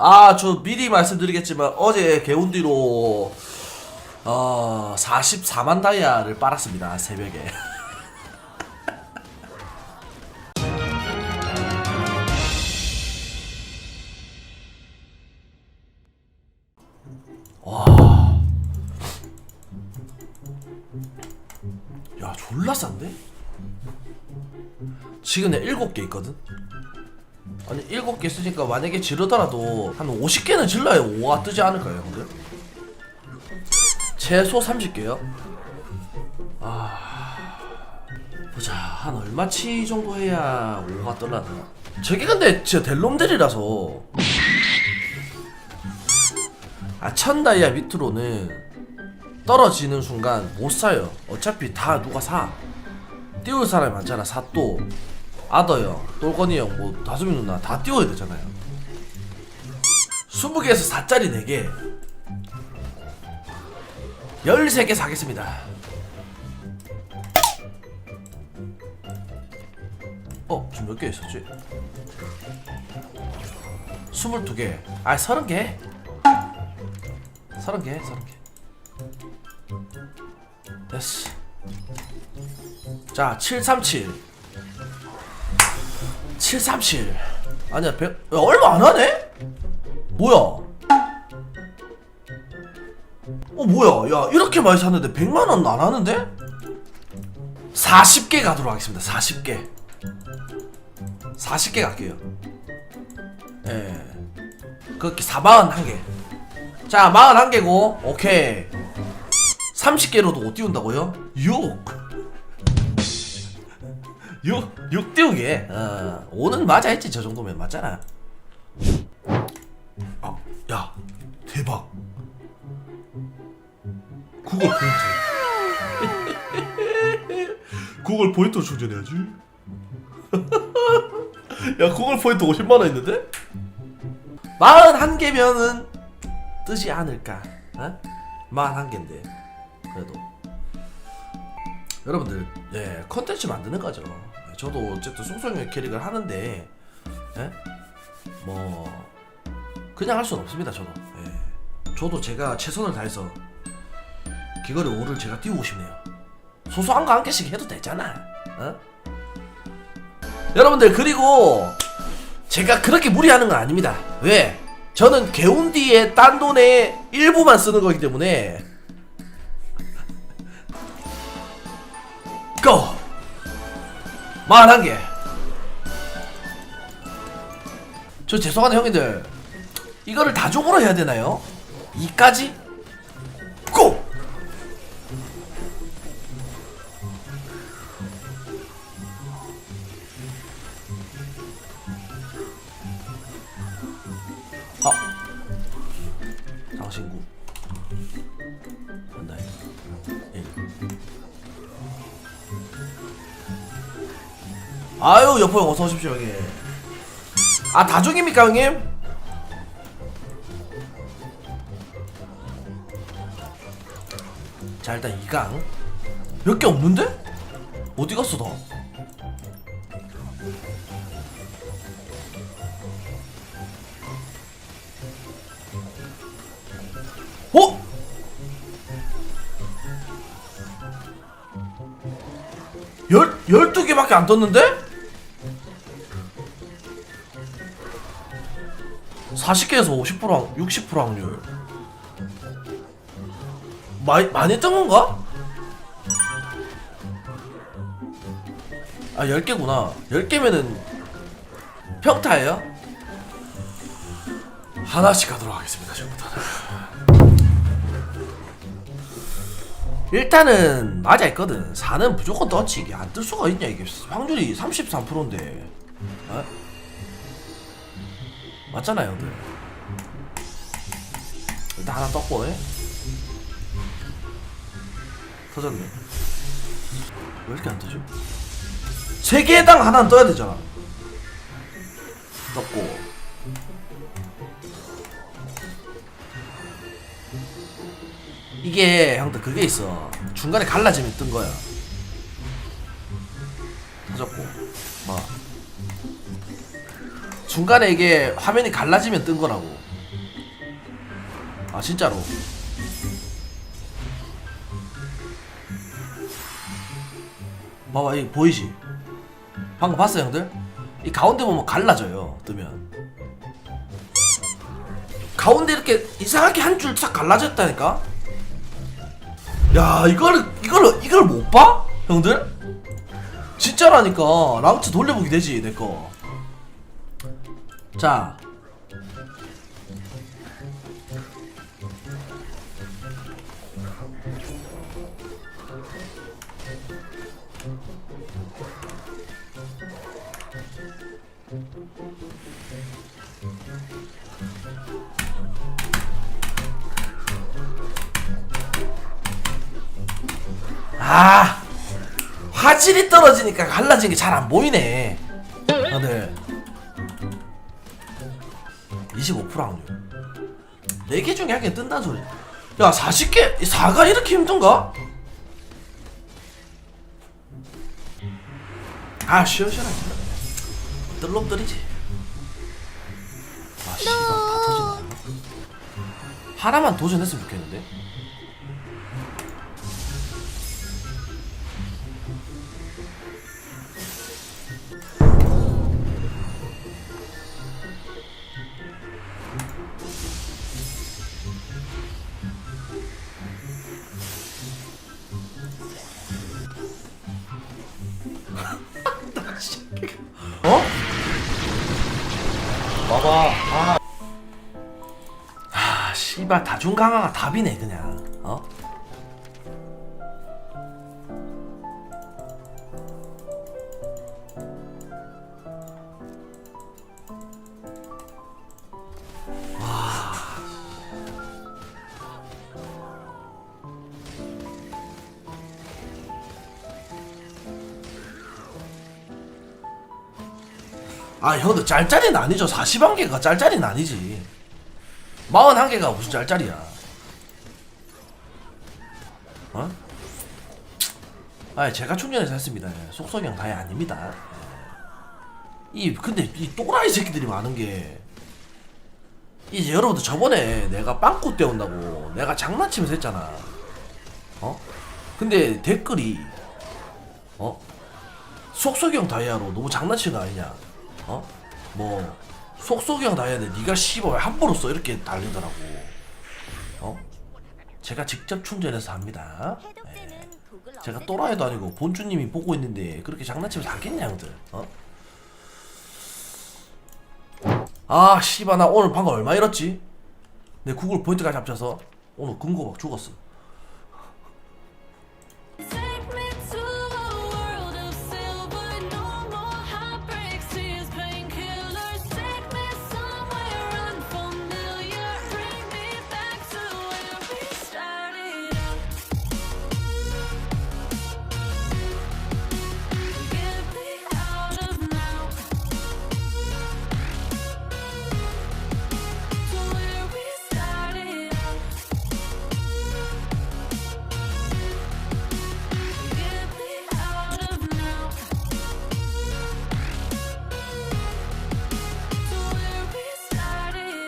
아, 저 미리 말씀드리겠지만 어제 개운디로 어, 44만 다이아를 빨았습니다. 새벽에. 와. 야, 졸라 싼데? 지금 내 7개 있거든? 아니 7개 쓰니까 만약에 지르더라도 한 50개는 질러야 5가 뜨지 않을까요 형들? 최소 30개요? 아... 보자. 한 얼마치 정도 해야 5가 떨라나 저게 근데 진짜 델롬들이라서. 아 천 다이아 밑으로는 떨어지는 순간 못 사요. 어차피 다 누가 사. 띄울 사람이 많잖아 사또 아더 형, 똘건이 형, 뭐 다솜이 누나 다 띄워야 되잖아요. 20개에서 4짜리 4개 13개 사겠습니다. 어, 지금 몇 개 있었지? 22개. 아, 30개. 30개, 30개. 됐어. 자, 737. 737 아니야 100 야, 얼마 안 하네? 뭐야? 어 뭐야? 야 이렇게 많이 샀는데 100만원 안 하는데? 40개 가도록 하겠습니다 40개. 40개 갈게요. 예. 그렇게 4만 1개. 자 41개고 오케이. 30개로도 못 띄운다고요? 6 6, 6 띄우게. 어, 5는 맞아 했지, 저 정도면 맞잖아. 아, 야, 대박. 구글 포인트. 구글 포인트 충전해야지. 야, 구글 포인트 50만원 있는데? 41개면은 뜨지 않을까. 어? 41개인데. 그래도. 여러분들 예 컨텐츠 만드는 거죠 예, 저도 어쨌든 송송의 캐릭을 하는데 예? 뭐 그냥 할 수는 없습니다 저도 예. 저도 제가 최선을 다해서 귀걸이 5를 제가 띄우고 싶네요 소소한 거 한 개씩 해도 되잖아 어? 여러분들 그리고 제가 그렇게 무리하는 건 아닙니다 왜? 저는 개운디의 딴 돈의 일부만 쓰는 거기 때문에 고! 41개 저 죄송한데 형님들 이거를 다종으로 해야 되나요? 2까지? 고! 아 당신구 한다 아유 여포 형 어서 오십시오 형님 아 다중입니까 형님? 자 일단 2강 몇 개 없는데? 어디 갔어 너? 어? 열, 12개밖에 안 떴는데? 40개에서 50% 확, 60% 확률 많이, 많이 뜬 건가? 아 10개구나 10개면은 평타예요? 하나씩 가도록 하겠습니다 지금부터는 일단은 맞아 있거든 4는 무조건 떴지 이게 안뜰 수가 있냐 이게 확률이 33%인데 어? 맞잖아요 형들 일단 하나 떴고 예? 터졌네. 왜 이렇게 안 뜨지? 3개당 하나는 떠야 되잖아. 떴고. 이게 형들 그게 있어. 중간에 갈라지면 뜬 거야. 터졌고. 뭐 중간에 이게 화면이 갈라지면 뜬 거라고. 아 진짜로. 봐봐 이 보이지? 방금 봤어 형들? 이 가운데 보면 갈라져요 뜨면. 가운데 이렇게 이상하게 한줄싹 갈라졌다니까? 야 이거를 이거를 이걸 못 봐? 형들? 진짜라니까. 라우트 돌려보기 되지 내거 자. 아 화질이 떨어지니까 갈라진 게 잘 안 보이네. 다들 25% 확률 4개 중에 한 개 뜬다는 소리. 야 40개 4가 이렇게 힘든가? 아 쉬어쉬어라 뜰놈들이지. 아 씨발 다 터진다 하나만 도전했으면 좋겠는데 봐봐. 아, 아 씨발 다중 강화가 답이네 그냥 아 형들 짤짤이는 아니죠 41개가 짤짤이는 아니지 41개가 무슨 짤짤이야 어? 아 제가 충전해서 했습니다 예, 속성형 다이 아닙니다 예. 이 근데 이 또라이 새끼들이 많은 게 이제 여러분들 저번에 내가 빵꾸 때운다고 내가 장난치면서 했잖아 어? 근데 댓글이 어? 속속형 다이아로 너무 장난치는 거 아니냐 어? 뭐 속속형 다이아인데 네가 씨발 왜 함부로 써 이렇게 달리더라고 어? 제가 직접 충전해서 합니다 예. 제가 또라이도 아니고 본주님이 보고 있는데 그렇게 장난치면서 하겠냐 형들 어? 아 씨발 나 오늘 방금 얼마 잃었지? 내 구글 포인트까지 합쳐서 오늘 금고 막 죽었어